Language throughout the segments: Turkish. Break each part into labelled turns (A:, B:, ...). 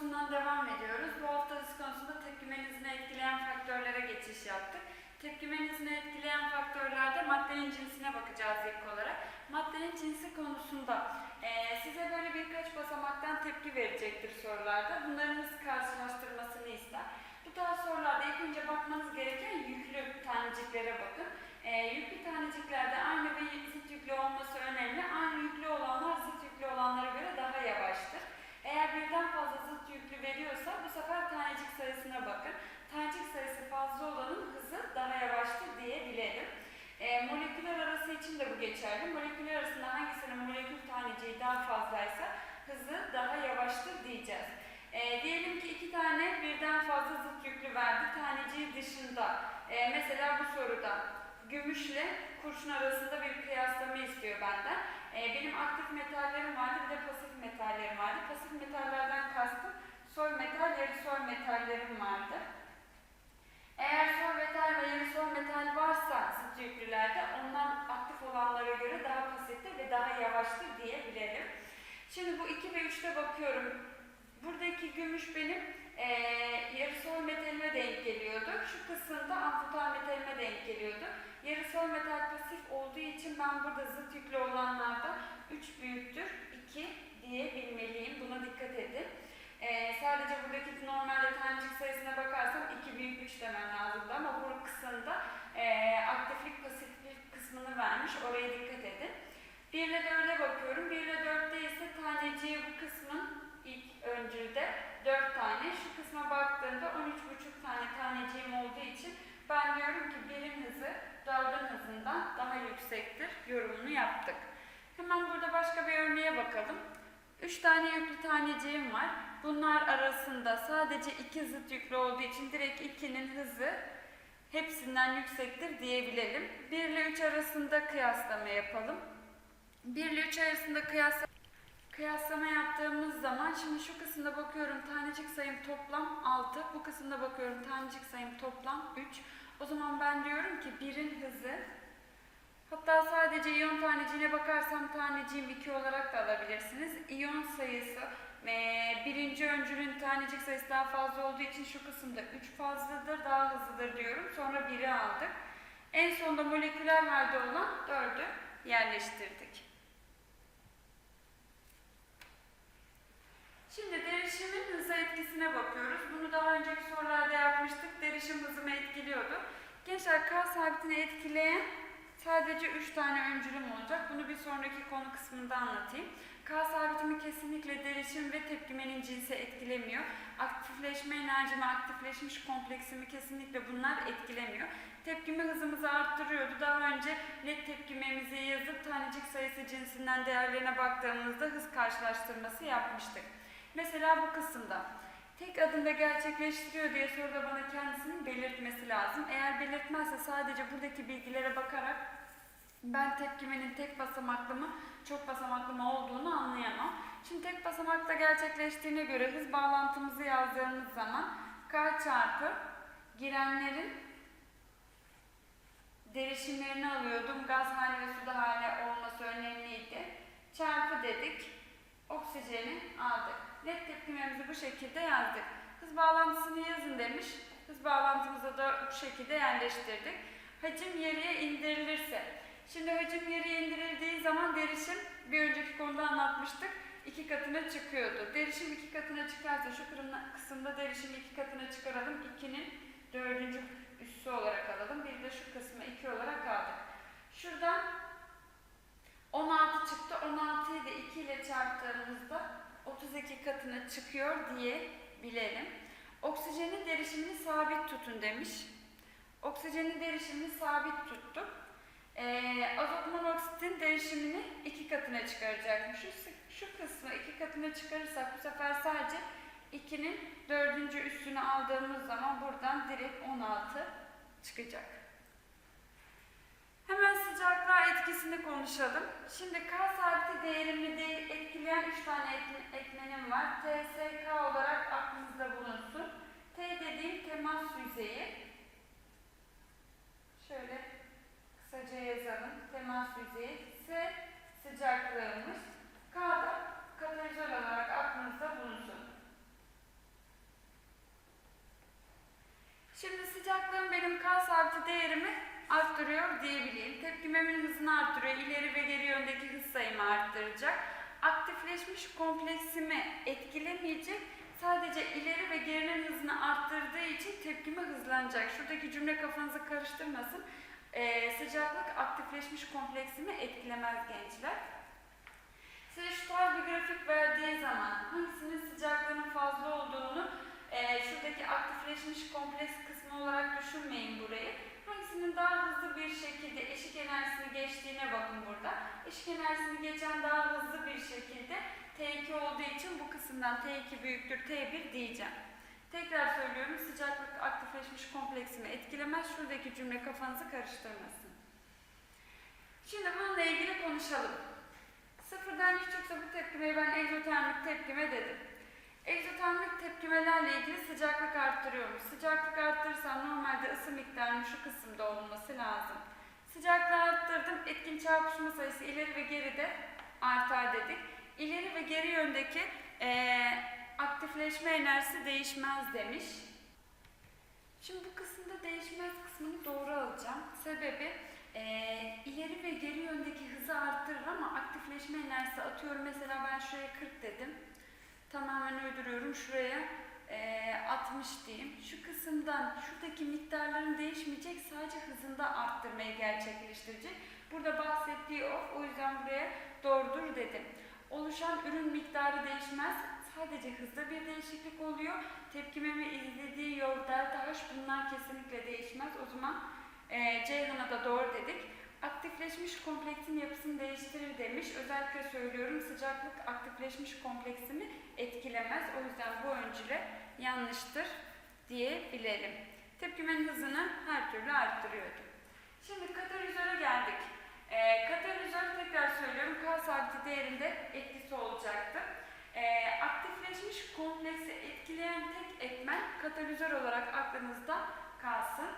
A: konusundan devam ediyoruz. Bu hafta hız konusunda tepkimenizini etkileyen faktörlere geçiş yaptık. Tepkimenizini etkileyen faktörlerde maddenin cinsine bakacağız ilk olarak. Maddenin cinsi konusunda eee, size böyle birkaç basamaktan tepki verecektir sorularda. Bunların hız karşılaştırmasını ister. Bu tarz sorularda ilk önce bakmanız gereken yüklü taneciklere bakın. Eee, yüklü taneciklerde aynı ve zıt yüklü olması önemli. Aynı yüklü olanlar zıt yüklü olanlara göre daha yavaştır. Eğer birden fazla veriyorsa bu sefer tanecik sayısına bakın. Tanecik sayısı fazla olanın hızı daha yavaştır diyebilirim. E, moleküller arası için de bu geçerli. Moleküller arasında hangisinin molekül taneciği daha fazlaysa hızı daha yavaştır diyeceğiz. E, diyelim ki iki tane birden fazla zıt yüklü verdi taneciği dışında. E, mesela bu soruda gümüşle kurşun arasında bir kıyaslama istiyor benden. E, benim aktif metallerim vardı bir de pasif metallerim vardı. Pasif metallerden kastım soy metal, yarı soy metallerim vardı. Eğer soy metal ve yarı soy metal varsa zıt yüklülerde ondan aktif olanlara göre daha pasiftir ve daha yavaştır diyebilirim. Şimdi bu 2 ve 3'te bakıyorum. Buradaki gümüş benim eee yarı soy metalime denk geliyordu. Şu kısımda amfoter metalime denk geliyordu. Yarı soy metal pasif olduğu için ben burada zıt yüklü olanlarda 3 büyüktür 2 diyebilmeliyim. Buna dikkat edin. Ee, sadece buradaki normalde tanecik sayısına bakarsam 2 büyük 3 demem lazımdı ama bu kısımda e, aktiflik pasiflik kısmını vermiş. Oraya dikkat edin. 1 ile 4'e bakıyorum. 1 ile 4'te ise taneciği bu kısmın ilk öncülde 4 tane. Şu kısma baktığımda 13,5 tane taneciğim olduğu için ben diyorum ki birim hızı 4'ün hızından daha yüksektir yorumunu yaptık. Hemen burada başka bir örneğe bakalım. 3 tane yüklü taneciğim var. Bunlar arasında sadece iki zıt yüklü olduğu için direkt 2'nin hızı hepsinden yüksektir diyebilelim. 1 ile 3 arasında kıyaslama yapalım. 1 ile 3 arasında kıyaslama Kıyaslama yaptığımız zaman şimdi şu kısımda bakıyorum tanecik sayım toplam 6. Bu kısımda bakıyorum tanecik sayım toplam 3. O zaman ben diyorum ki 1'in hızı hatta sadece iyon taneciğine bakarsam taneciğim 2 olarak da alabilirsiniz. İyon sayısı eee, birinci öncülün tanecik sayısı daha fazla olduğu için şu kısımda 3 fazladır, daha hızlıdır diyorum. Sonra 1'i aldık. En sonunda moleküler halde olan 4'ü yerleştirdik. Şimdi derişimin hıza etkisine bakıyoruz. Bunu daha önceki sorularda yapmıştık. Derişim hızımı etkiliyordu. Gençler K sabitini etkileyen sadece 3 tane öncülüm olacak. Bunu bir sonraki konu kısmında anlatayım. K sabitimi kesinlikle derişim ve tepkimenin cinsi etkilemiyor. Aktifleşme enerjimi, aktifleşmiş kompleksimi kesinlikle bunlar etkilemiyor. Tepkime hızımızı arttırıyordu. Daha önce net tepkimemizi yazıp tanecik sayısı cinsinden değerlerine baktığımızda hız karşılaştırması yapmıştık. Mesela bu kısımda tek adımda gerçekleştiriyor diye soruda bana kendisinin belirtmesi lazım. Eğer belirtmezse sadece buradaki bilgilere bakarak ben tepkimenin tek basamaklı mı, çok basamaklı mı olduğunu anlayamam. Şimdi tek basamakta gerçekleştiğine göre hız bağlantımızı yazdığımız zaman K çarpı girenlerin derişimlerini alıyordum. Gaz hali ve suda hali olması önemliydi. Çarpı dedik. Oksijeni aldık. Net tepkimemizi bu şekilde yazdık. Hız bağlantısını yazın demiş. Hız bağlantımızı da bu şekilde yerleştirdik. Hacim yarıya indirilirse. Şimdi hacim yarıya indirildiği zaman derişim bir önceki konuda anlatmıştık. iki katına çıkıyordu. Derişim iki katına çıkarsa şu kısımda derişim iki katına çıkaralım. 2'nin dördüncü üssü olarak alalım. Bir de şu kısmı 2 olarak aldık. Şuradan 16 çıktı. 16'yı da 2 ile çarptığımızda 32 katına çıkıyor diye bilelim. Oksijenin derişimini sabit tutun demiş. Oksijenin derişimini sabit tuttuk. Ee, azot monoksitin derişimini iki katına çıkaracakmış. Şu, şu kısmı iki katına çıkarırsak bu sefer sadece 2'nin dördüncü üstünü aldığımız zaman buradan direkt 16 çıkacak. Hemen sıcaklığa etkisini konuşalım. Şimdi K sabiti değerini de etkileyen 3 tane etmenim var. TSK olarak aklınızda bulunsun. T dediğim temas yüzeyi. yazanın temas yüzeyi S sıcaklığımız K da katalizör olarak aklınızda bulunsun. Şimdi sıcaklığım benim K sabiti değerimi arttırıyor diyebileyim. Tepkimemin hızını arttırıyor. İleri ve geri yöndeki hız sayımı arttıracak. Aktifleşmiş kompleksimi etkilemeyecek sadece ileri ve gerinin hızını arttırdığı için tepkime hızlanacak. Şuradaki cümle kafanızı karıştırmasın. Ee, sıcaklık aktifleşmiş kompleksimi etkilemez gençler. Size şu tarz bir grafik verdiği zaman hangisinin sıcaklığının fazla olduğunu e, şuradaki aktifleşmiş kompleks kısmı olarak düşünmeyin burayı. Hangisinin daha hızlı bir şekilde eşik enerjisini geçtiğine bakın burada. Eşik enerjisini geçen daha hızlı bir şekilde T2 olduğu için bu kısımdan T2 büyüktür T1 diyeceğim. Tekrar söylüyorum sıcaklık aktifleşmiş kompleksimi etkilemez. Şuradaki cümle kafanızı karıştırmasın. Şimdi bununla ilgili konuşalım. Sıfırdan küçükse bu tepkimeye ben egzotermik tepkime dedim. Egzotermik tepkimelerle ilgili sıcaklık arttırıyormuş. Sıcaklık arttırırsam normalde ısı miktarının şu kısımda olması lazım. Sıcaklığı arttırdım. Etkin çarpışma sayısı ileri ve geride artar dedik. İleri ve geri yöndeki eee, aktifleşme enerjisi değişmez demiş. Şimdi bu kısımda değişmez kısmını doğru alacağım. Sebebi eee, ileri ve geri yöndeki hızı arttırır ama aktifleşme enerjisi atıyorum. Mesela ben şuraya 40 dedim. Tamamen uyduruyorum. Şuraya eee, 60 diyeyim. Şu kısımdan şuradaki miktarların değişmeyecek. Sadece hızında arttırmayı gerçekleştirecek. Burada bahsettiği o. O yüzden buraya doğrudur dedim. Oluşan ürün miktarı değişmez. Sadece hızda bir değişiklik oluyor. Tepkimemi izlediği yol delta H bunlar kesinlikle değişmez. O zaman e, Ceyhan'a da doğru dedik. Aktifleşmiş kompleksin yapısını değiştirir demiş. Özellikle söylüyorum sıcaklık aktifleşmiş kompleksimi etkilemez. O yüzden bu öncüle yanlıştır diyebilelim. Tepkimenin hızını her türlü arttırıyordu. Şimdi katalizöre geldik. E, katalizör tekrar söylüyorum K sabiti değerinde etkisi olacaktı. E, aktifleşmiş kompleksi etkileyen tek etmen katalizör olarak aklınızda kalsın.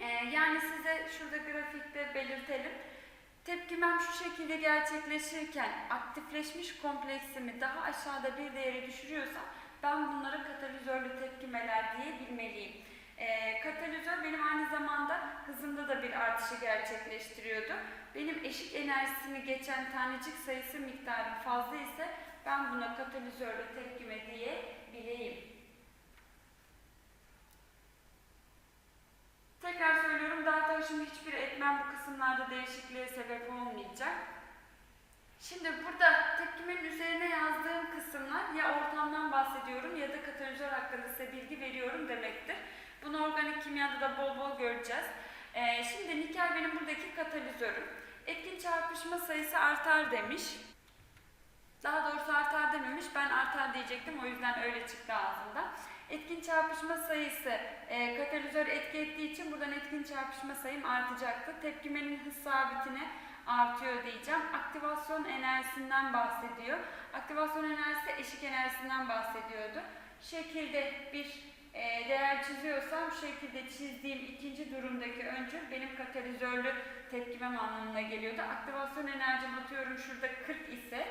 A: E, yani size şurada grafikte belirtelim. Tepkimem şu şekilde gerçekleşirken aktifleşmiş kompleksimi daha aşağıda bir değeri düşürüyorsam ben bunları katalizörlü tepkimeler diye bilmeliyim. E, katalizör benim aynı zamanda hızımda da bir artışı gerçekleştiriyordu. Benim eşik enerjisini geçen tanecik sayısı miktarı fazla ise ben buna katalizörle tepkime diyebileyim. Tekrar söylüyorum daha taşım hiçbir etmen bu kısımlarda değişikliğe sebep olmayacak. Şimdi burada tepkimenin üzerine yazdığım kısımlar ya ortamdan bahsediyorum ya da katalizör hakkında size bilgi veriyorum demektir. Bunu organik kimyada da bol bol göreceğiz. Ee, şimdi nikel benim buradaki katalizörüm. Etkin çarpışma sayısı artar demiş. Daha doğrusu artar dememiş, ben artar diyecektim o yüzden öyle çıktı ağzımda. Etkin çarpışma sayısı e, katalizör etki ettiği için buradan etkin çarpışma sayım artacaktı. Tepkimenin hız sabitine artıyor diyeceğim. Aktivasyon enerjisinden bahsediyor. Aktivasyon enerjisi eşik enerjisinden bahsediyordu. Şekilde bir e, değer çiziyorsam şu şekilde çizdiğim ikinci durumdaki öncül benim katalizörlü tepkimem anlamına geliyordu. Aktivasyon enerjim atıyorum şurada 40 ise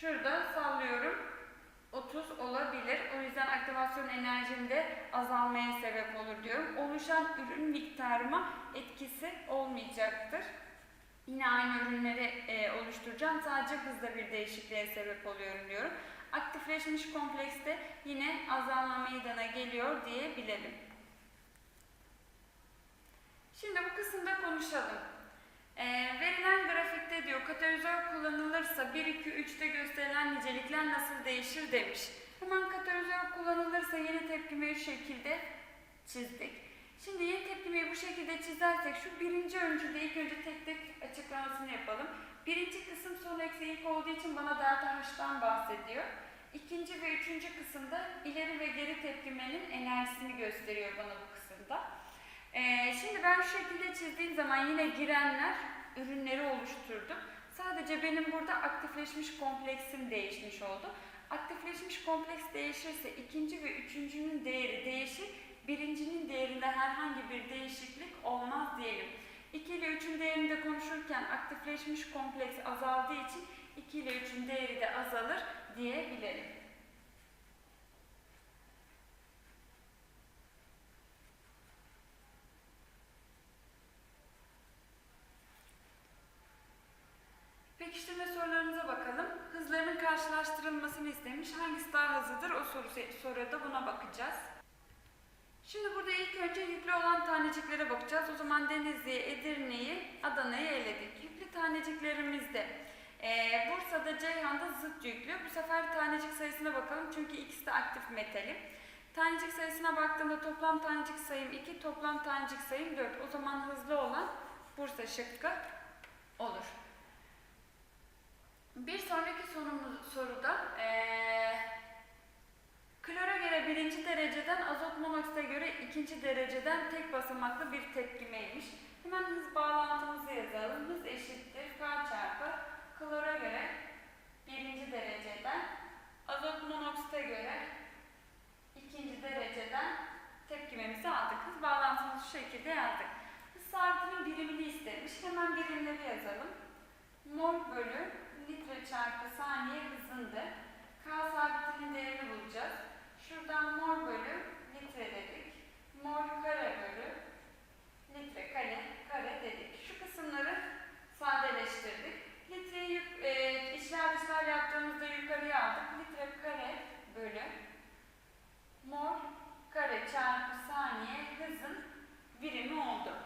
A: şurada sallıyorum 30 olabilir. O yüzden aktivasyon enerjimde azalmaya sebep olur diyorum. Oluşan ürün miktarıma etkisi olmayacaktır. Yine aynı ürünleri e, oluşturacağım. Sadece hızda bir değişikliğe sebep oluyorum diyorum. Aktifleşmiş komplekste yine azalma meydana geliyor diyebilirim. Şimdi bu kısımda konuşalım. Ee, verilen grafikte diyor katalizör kullanılırsa 1, 2, 3'te gösterilen nicelikler nasıl değişir demiş. Hemen katalizör kullanılırsa yeni tepkimeyi şu şekilde çizdik. Şimdi yeni tepkimeyi bu şekilde çizersek şu birinci öncülde ilk önce tek tek açıklamasını yapalım. Birinci kısım son eksi ilk olduğu için bana delta H'tan bahsediyor. İkinci ve üçüncü kısımda ileri ve geri tepkimenin enerjisini gösteriyor bana bu kısımda. Ee, şimdi ben şu şekilde çizdiğim zaman yine girenler ürünleri oluşturdum. Sadece benim burada aktifleşmiş kompleksim değişmiş oldu. Aktifleşmiş kompleks değişirse ikinci ve üçüncünün değeri değişir. Birincinin değerinde herhangi bir değişiklik olmaz diyelim. 2 ile 3'ün değerini de konuşurken aktifleşmiş kompleks azaldığı için 2 ile 3'ün değeri de azalır diyebilirim. Pekiştirme sorularımıza bakalım. Hızlarının karşılaştırılmasını istemiş. Hangisi daha hızlıdır? O soru, soruda buna bakacağız. Şimdi burada ilk önce yüklü olan taneciklere bakacağız. O zaman Denizli'yi, Edirne'yi, Adana'yı eledik. Yüklü taneciklerimizde ee, Bursa'da, Ceyhan'da zıt yüklü. Bu sefer tanecik sayısına bakalım çünkü ikisi de aktif metali. Tanecik sayısına baktığımda toplam tanecik sayım 2, toplam tanecik sayım 4. O zaman hızlı olan Bursa şıkkı olur. Bir sonraki sorumuz, soruda ee, klora göre birinci dereceden azot monoksite göre ikinci dereceden tek basamaklı bir tepkimeymiş. Hemen hız bağlantımızı yazalım. Hız eşittir K çarpı klora göre birinci dereceden azot monoksite göre ikinci dereceden tepkimemizi aldık. Hız bağlantımızı şu şekilde yazdık. Hız sabitinin birimini istemiş. Hemen birimleri yazalım. Mol bölü litre çarpı saniye hızındır. K sabitinin değerini bulacağız. Şuradan mol bölü litre dedik. Mol kare bölü litre kare kare dedik. Şu kısımları sadeleştirdik. Litreyi e, içler dışlar yaptığımızda yukarıya aldık. Litre kare bölü mol kare çarpı saniye hızın birimi oldu.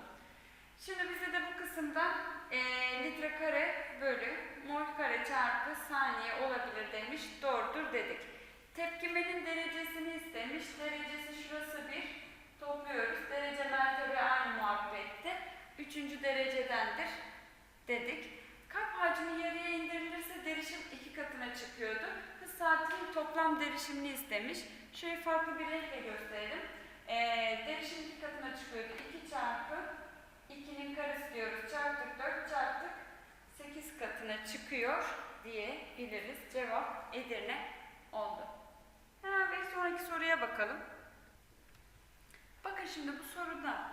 A: Şimdi bize de bu kısımdan e, litre kare bölü mol kare çarpı saniye olabilir demiş. Doğrudur dedik. Tepkimenin derecesini istemiş. Derecesi şurası bir. Topluyoruz. Derece mertebe aynı muhabbette. Üçüncü derecedendir dedik. Kap hacmi yarıya indirilirse derişim iki katına çıkıyordu. Hız saatinin toplam derişimini istemiş. Şöyle farklı bir renkle gösterelim. Ee, derişim iki katına çıkıyordu. 2 çarpı 2'nin karesi diyoruz. Çarptık 4 çarptık 8 katına çıkıyor diyebiliriz. Cevap Edirne oldu. Hemen bir sonraki soruya bakalım. Bakın şimdi bu soruda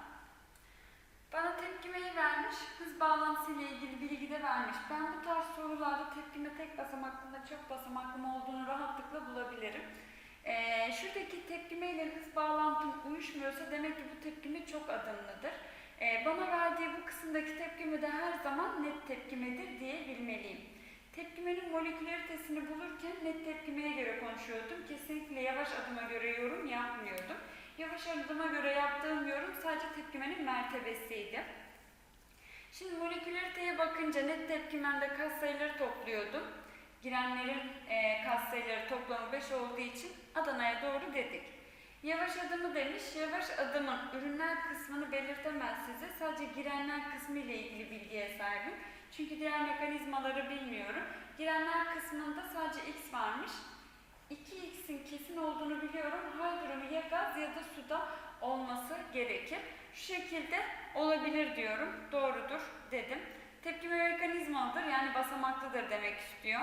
A: bana tepkimeyi vermiş, hız bağlantısı ile ilgili bilgi de vermiş. Ben bu tarz sorularda tepkime tek basamaklı mı, çok basamaklı mı olduğunu rahatlıkla bulabilirim. Ee, şuradaki tepkime ile hız bağlantım uyuşmuyorsa demek ki bu tepkime çok adımlıdır. Ee, bana verdiği bu kısımdaki tepkime de her zaman net tepkimedir diyebilmeliyim. Tepkimenin molekülaritesini bulurken net tepkimeye göre konuşuyordum. Kesinlikle yavaş adıma göre yorum yapmıyordum. Yavaş adıma göre yaptığım yorum sadece tepkimenin mertebesiydi. Şimdi molekülariteye bakınca net tepkimemde katsayıları topluyordum. Girenlerin e, katsayıları toplamı 5 olduğu için Adana'ya doğru dedik. Yavaş adımı demiş, yavaş adımın ürünler kısmını belirtemez size. Sadece girenler kısmı ile ilgili bilgiye sahibim. Çünkü diğer mekanizmaları bilmiyorum. Girenler kısmında sadece X varmış. 2x'in kesin olduğunu biliyorum. Durumu ya gaz ya da suda olması gerekir. Şu şekilde olabilir diyorum. Doğrudur dedim. Tepkime mekanizmalıdır yani basamaklıdır demek istiyor.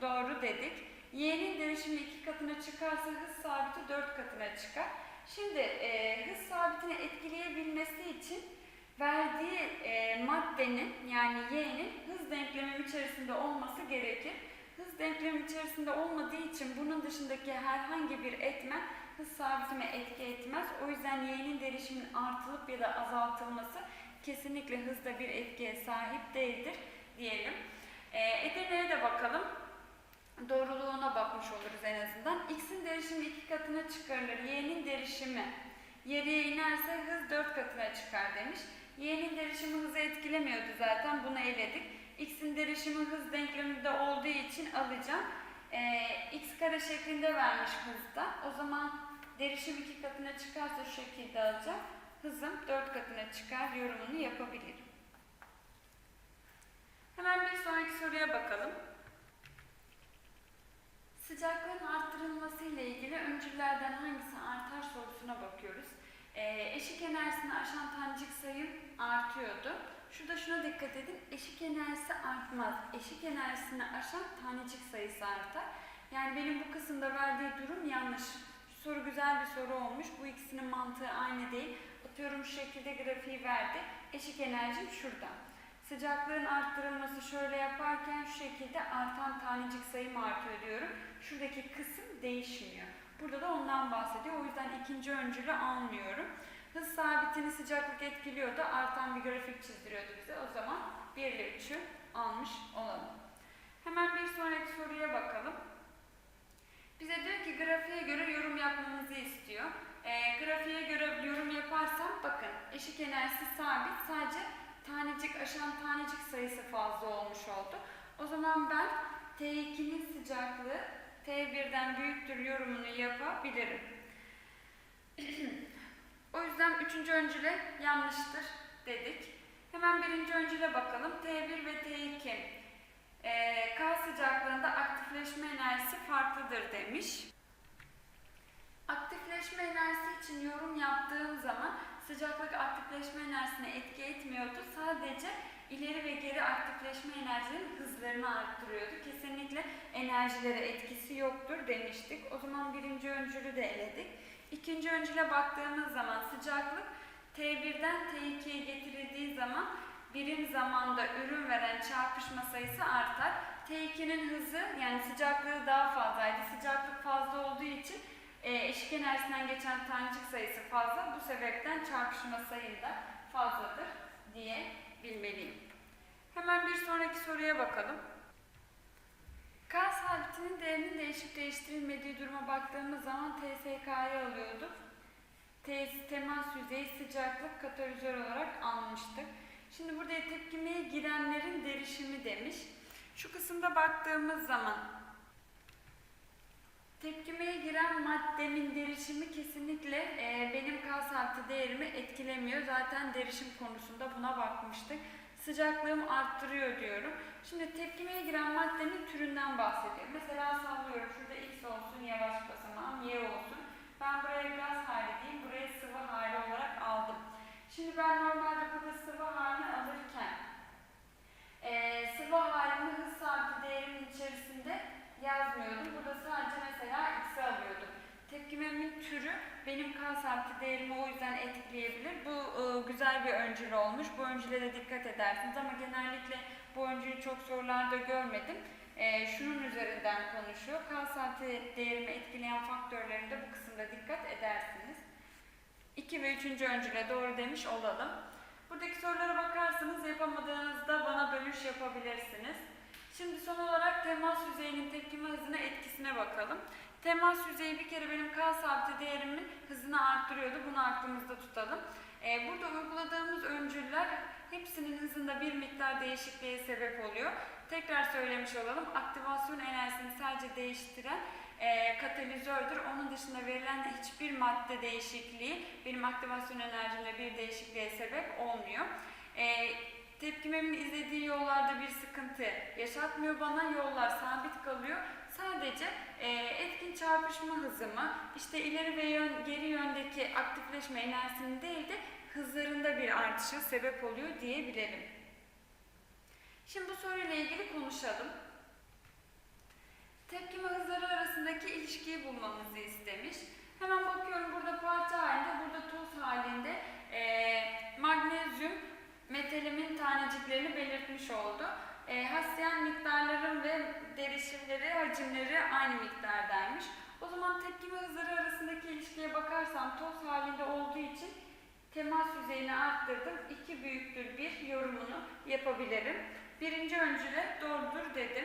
A: Doğru dedik. Y'nin derişimi iki katına çıkarsa hız sabiti dört katına çıkar. Şimdi e, hız sabitini etkileyebilmesi için verdiği e, maddenin yani Y'nin hız denklemim içerisinde olması gerekir. Hız denklemi içerisinde olmadığı için bunun dışındaki herhangi bir etmen hız sabitime etki etmez. O yüzden y'nin derişimin artılıp ya da azaltılması kesinlikle hızda bir etkiye sahip değildir diyelim. Ee, Edirne'ye de bakalım. Doğruluğuna bakmış oluruz en azından. X'in derişimi iki katına çıkarılır. Y'nin derişimi yarıya inerse hız dört katına çıkar demiş. Y'nin derişimi hızı etkilemiyordu zaten. Bunu eledik. X'in derişimi hız denkleminde olduğu için alacağım. Ee, X kare şeklinde vermiş hızda. O zaman derişim iki katına çıkarsa şu şekilde alacağım. Hızım dört katına çıkar yorumunu yapabilirim. Hemen bir sonraki soruya bakalım. Sıcaklığın arttırılması ile ilgili öncüllerden hangisi artar sorusuna bakıyoruz. Ee, eşik enerjisini aşan tanecik sayım artıyordu. Şurada şuna dikkat edin. Eşik enerjisi artmaz. Eşik enerjisini aşan tanecik sayısı artar. Yani benim bu kısımda verdiği durum yanlış. Şu soru güzel bir soru olmuş. Bu ikisinin mantığı aynı değil. Atıyorum şu şekilde grafiği verdi. Eşik enerjim şurada. Sıcaklığın arttırılması şöyle yaparken şu şekilde artan tanecik sayım artıyor diyorum. Şuradaki kısım değişmiyor. Burada da ondan bahsediyor. O yüzden ikinci öncülü almıyorum. Hız sabitini sıcaklık etkiliyordu. Artan bir grafik çizdiriyordu bize. O zaman 1 ile 3'ü almış olalım. Hemen bir sonraki soruya bakalım. Bize diyor ki grafiğe göre yorum yapmamızı istiyor. Ee, grafiğe göre yorum yaparsam bakın eşik enerjisi sabit sadece tanecik aşan tanecik sayısı fazla olmuş oldu. O zaman ben T2'nin sıcaklığı T1'den büyüktür yorumunu yapabilirim. o yüzden üçüncü öncüle yanlıştır dedik. Hemen birinci öncüle bakalım. T1 ve T2 ee, K sıcaklığında aktifleşme enerjisi farklıdır demiş. Aktifleşme enerjisi için yorum yaptığım zaman sıcaklık aktifleşme enerjisine etki etmiyordu. Sadece ileri ve geri aktifleşme enerjilerinin hızlarını arttırıyordu. Kesinlikle enerjilere etkisi yoktur demiştik. O zaman birinci öncülü de eledik. İkinci öncüle baktığımız zaman sıcaklık T1'den T2'ye getirildiği zaman birim zamanda ürün veren çarpışma sayısı artar. T2'nin hızı yani sıcaklığı daha fazlaydı. Sıcaklık fazla olduğu için eşik enerjisinden geçen tanecik sayısı fazla. Bu sebepten çarpışma sayım da fazladır diye bilmeliyim. Hemen bir sonraki soruya bakalım. K sabitinin değerinin değişip değiştirilmediği duruma baktığımız zaman TSK'yı alıyorduk. T temas yüzeyi sıcaklık katalizör olarak almıştık. Şimdi burada tepkimeye girenlerin derişimi demiş. Şu kısımda baktığımız zaman tepkimeye giren maddemin derişimi kesinlikle e, benim K santi değerimi etkilemiyor. Zaten derişim konusunda buna bakmıştık. Sıcaklığım arttırıyor diyorum. Şimdi tepkimeye giren maddenin türünden bahsediyor. Mesela sallıyorum şurada X olsun, yavaş basamağım Y olsun. Ben buraya gaz hali değil, buraya sıvı hali olarak aldım. Şimdi ben normalde burada sıvı halini alırken e, sıvı halini hız sabiti değerimin içerisinde yazmıyordum. Burada sadece mesela x'i alıyordum. Tepkimemin türü benim K sabiti değerimi o yüzden etkileyebilir. Bu e, güzel bir öncül olmuş. Bu öncüle de dikkat edersiniz ama genellikle bu öncülü çok sorularda görmedim. E, şunun üzerinden konuşuyor. K sabiti değerimi etkileyen faktörlerinde bu kısımda dikkat edersiniz. 2 ve 3. öncüle doğru demiş olalım. Buradaki sorulara bakarsanız yapamadığınızda bana bölüş yapabilirsiniz. Şimdi son olarak temas yüzeyinin tepkime hızına etkisine bakalım. Temas yüzeyi bir kere benim K sabiti değerimin hızını arttırıyordu. Bunu aklımızda tutalım. Ee, burada uyguladığımız öncüller hepsinin hızında bir miktar değişikliğe sebep oluyor. Tekrar söylemiş olalım. Aktivasyon enerjisini sadece değiştiren e, katalizördür. Onun dışında verilen hiçbir madde değişikliği benim aktivasyon enerjimde bir değişikliğe sebep olmuyor. E, tepkimemin izlediği yollarda bir sıkıntı yaşatmıyor bana. Yollar sabit kalıyor. Sadece e, etkin çarpışma hızımı, işte ileri ve yön, geri yöndeki aktifleşme enerjisinin değil de hızlarında bir artışa sebep oluyor diyebilirim. Şimdi bu soruyla ilgili konuşalım. Tepkime hızları arasındaki ilişkiyi bulmamızı istemiş. Hemen bakıyorum burada parça halinde, burada toz halinde e, magnezyum metalimin taneciklerini belirtmiş oldu. E, Hassiyan miktarların ve derişimleri, hacimleri aynı miktardaymış. O zaman tepkime hızları arasındaki ilişkiye bakarsam toz halinde olduğu için temas yüzeyini arttırdım. 2 büyüktür bir yorumunu yapabilirim. Birinci öncüle doğrudur dedim.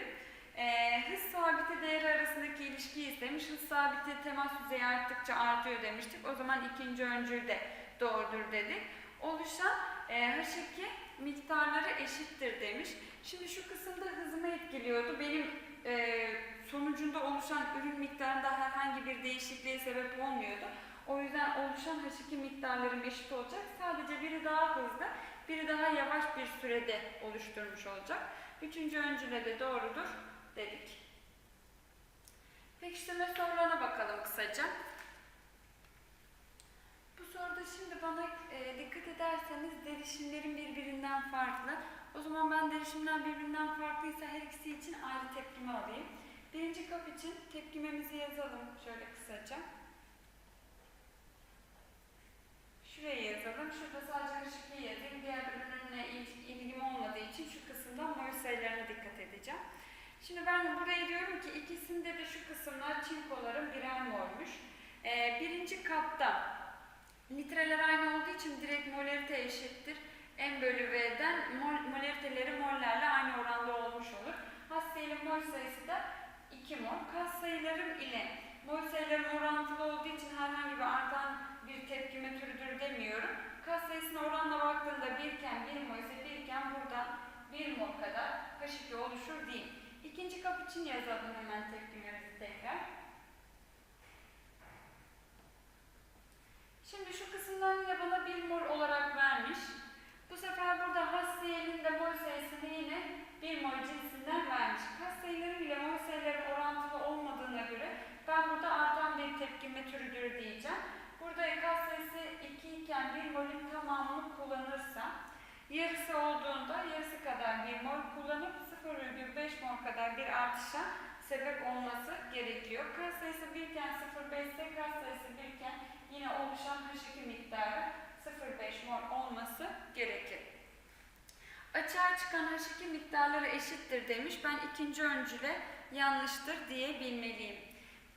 A: Ee, hız sabiti değeri arasındaki ilişkiyi istemiş. Hız sabiti temas yüzeyi arttıkça artıyor demiştik. O zaman ikinci öncül de doğrudur dedik. Oluşan e, H2 miktarları eşittir demiş. Şimdi şu kısımda hızımı etkiliyordu. Benim e, sonucunda oluşan ürün miktarında herhangi bir değişikliğe sebep olmuyordu. O yüzden oluşan H2 miktarlarım eşit olacak. Sadece biri daha hızlı, biri daha yavaş bir sürede oluşturmuş olacak. Üçüncü öncüle de doğrudur dedik. Pekiştirme sorularına bakalım kısaca. Bu soruda şimdi bana e, dikkat ederseniz derişimlerin birbirinden farklı. O zaman ben derişimler birbirinden farklıysa her ikisi için ayrı tepkime alayım. Birinci kap için tepkimemizi yazalım şöyle kısaca. Şuraya yazalım. Şurada sadece H2 yazayım. Diğer ürünle ilgim olmadığı için şu kısımda mol sayılarına dikkat edeceğim. Şimdi ben buraya diyorum ki ikisinde de şu kısımlar çinkoların birer molmuş. Ee, birinci kapta litreler aynı olduğu için direkt molarite eşittir. M bölü V'den mol, molariteleri mollerle aynı oranda olmuş olur. Hassiyelin mol sayısı da 2 mol. Kas sayılarım ile mol sayılarım orantılı olduğu için herhangi bir artan bir tepkime türüdür demiyorum. Kas sayısına oranla baktığımda 1 iken 1 mol ise 1 iken buradan 1 mol kadar H2 oluşur diyeyim. İkinci kap için yazalım hemen tepkimerimizi tekrar. Şimdi şu kısımdan yine bana 1 mol olarak vermiş. Bu sefer burada Hassiyel'in de mol sayısını yine 1 mol cinsinden vermiş. Kas sayılarım ile mol sayılarım orantılı olmadığına göre ben burada artan bir tepkime türüdür diyeceğim. Burada kas sayısı 2 iken 1 molün tamamını kullanırsam yarısı olduğunda yarısı kadar 1 mol kullanıp 0,5 mol kadar bir artışa sebep olması gerekiyor. Kas sayısı 1 iken 0,5 ise kas sayısı 1 iken yine oluşan H2 miktarı 0,5 mol olması gerekir. Açığa çıkan H2 miktarları eşittir demiş. Ben ikinci öncüle yanlıştır diyebilmeliyim.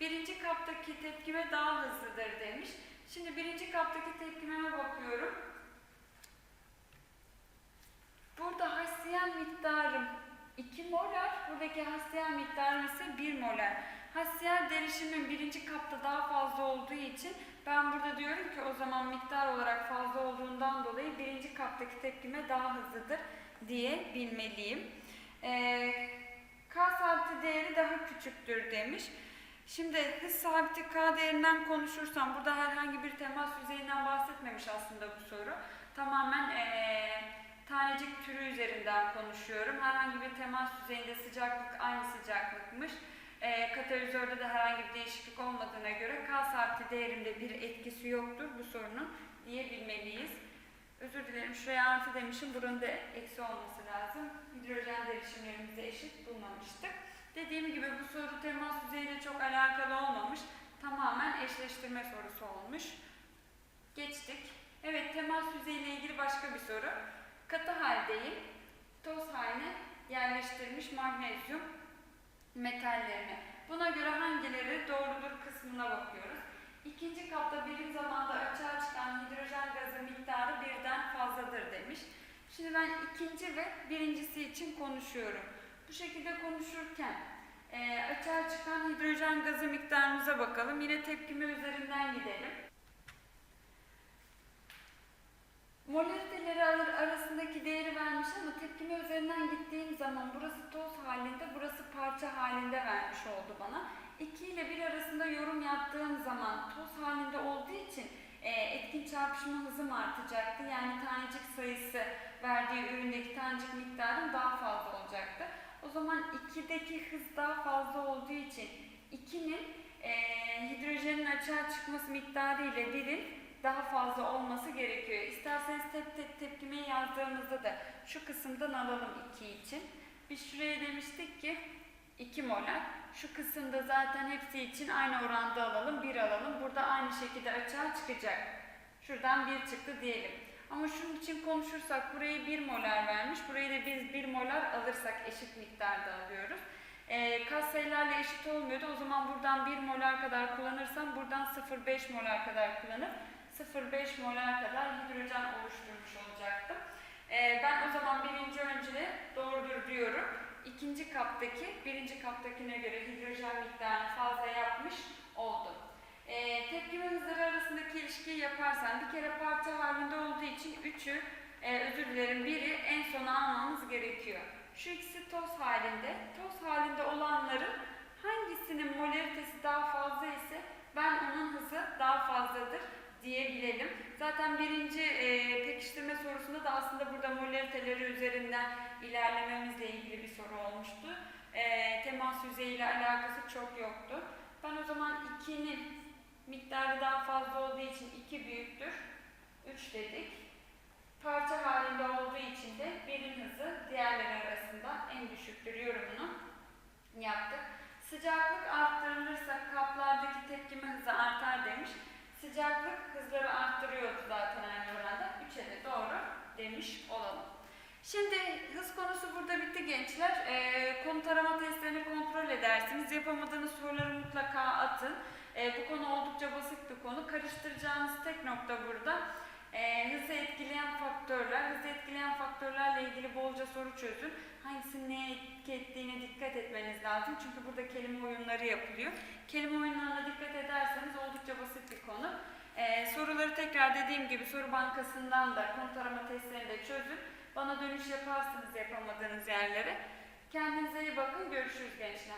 A: Birinci kaptaki tepkime daha hızlıdır demiş. Şimdi birinci kaptaki tepkimeme bakıyorum. Burada Hassiyen miktarım 2 molar, buradaki Hassiyen miktarım ise 1 molar. Hassiyen derişimin birinci kapta daha fazla olduğu için ben burada diyorum ki o zaman miktar olarak fazla olduğundan dolayı birinci kaptaki tepkime daha hızlıdır diye bilmeliyim. Ee, K sabiti değeri daha küçüktür demiş. Şimdi hız sabiti K değerinden konuşursam burada herhangi bir temas yüzeyinden bahsetmemiş aslında bu soru. Tamamen ee, tanecik türü üzerinden konuşuyorum. Herhangi bir temas yüzeyinde sıcaklık aynı sıcaklıkmış. E, katalizörde de herhangi bir değişiklik olmadığına göre K sabiti değerimde bir etkisi yoktur bu sorunun diyebilmeliyiz. Özür dilerim şuraya artı demişim. Buranın da eksi olması lazım. Hidrojen derişimlerimizi eşit bulmamıştık. Dediğim gibi bu soru temas yüzeyiyle çok alakalı olmamış. Tamamen eşleştirme sorusu olmuş. Geçtik. Evet temas yüzeyiyle ilgili başka bir soru. Katı haldeyim. Toz haline yerleştirilmiş magnezyum metallerini. Buna göre hangileri doğrudur kısmına bakıyoruz. İkinci kapta birim zamanda açığa çıkan hidrojen gazı miktarı birden fazladır demiş. Şimdi ben ikinci ve birincisi için konuşuyorum. Bu şekilde konuşurken e, açığa çıkan hidrojen gazı miktarımıza bakalım. Yine tepkime üzerinden gidelim. Molariteleri arasındaki değeri vermiş ama tepkime üzerinden gittiğim zaman burası toz halinde, burası parça halinde vermiş oldu bana. 2 ile 1 arasında yorum yaptığım zaman toz halinde olduğu için e, etkin çarpışma hızım artacaktı. Yani tanecik sayısı verdiği üründeki tanecik miktarım daha fazla olacaktı. O zaman 2'deki hız daha fazla olduğu için 2'nin e, hidrojenin açığa çıkması miktarı ile 1'in daha fazla olması gerekiyor. İsterseniz tek tek tepkimeyi yazdığımızda da şu kısımdan alalım 2 için. Biz şuraya demiştik ki 2 molar. Şu kısımda zaten hepsi için aynı oranda alalım. 1 alalım. Burada aynı şekilde açığa çıkacak. Şuradan 1 çıktı diyelim. Ama şunun için konuşursak burayı 1 molar vermiş. Burayı da biz 1 molar alırsak eşit miktarda alıyoruz. E, kas sayılarla eşit olmuyordu. O zaman buradan 1 molar kadar kullanırsam buradan 0,5 molar kadar kullanıp 0,5 molar kadar hidrojen oluşturmuş olacaktım. Ee, ben o zaman birinci öncüle doğrudur diyorum. İkinci kaptaki, birinci kaptakine göre hidrojen miktarını fazla yapmış oldum. Ee, tepkime hızları arasındaki ilişkiyi yaparsan bir kere parça halinde olduğu için üçü, e, özür dilerim biri en sona almamız gerekiyor. Şu ikisi toz halinde. Toz halinde olanların hangisinin molaritesi daha fazla ise ben onun hızı daha fazladır diyebilelim. Zaten birinci e, pekiştirme sorusunda da aslında burada molariteleri üzerinden ilerlememizle ilgili bir soru olmuştu. E, temas yüzeyiyle alakası çok yoktu. Ben o zaman 2'nin miktarı daha fazla olduğu için 2 büyüktür. 3 dedik. Parça halinde olduğu için de birin hızı diğerleri arasında en düşüktür yorumunu yaptık. Sıcaklık arttırılırsa kaplardaki tepkime hızı artar demiş. Sıcaklık hızları arttırıyordu zaten aynı oranda. 3'e de doğru demiş olalım. Şimdi hız konusu burada bitti gençler. Ee, konu tarama testlerini kontrol edersiniz. Yapamadığınız soruları mutlaka atın. Ee, bu konu oldukça basit bir konu. Karıştıracağınız tek nokta burada. Ee, hızı etkileyen faktörler. Hızı etkileyen faktörlerle ilgili bolca soru çözün. Hangisinin neye etki ettiğine dikkat etmeniz lazım. Çünkü burada kelime oyunları yapılıyor. Kelime oyunlarına dikkat ederseniz oldukça basit bir konu. Ee, soruları tekrar dediğim gibi soru bankasından da konu tarama testlerini de çözün. Bana dönüş yaparsınız yapamadığınız yerlere. Kendinize iyi bakın. Görüşürüz gençler.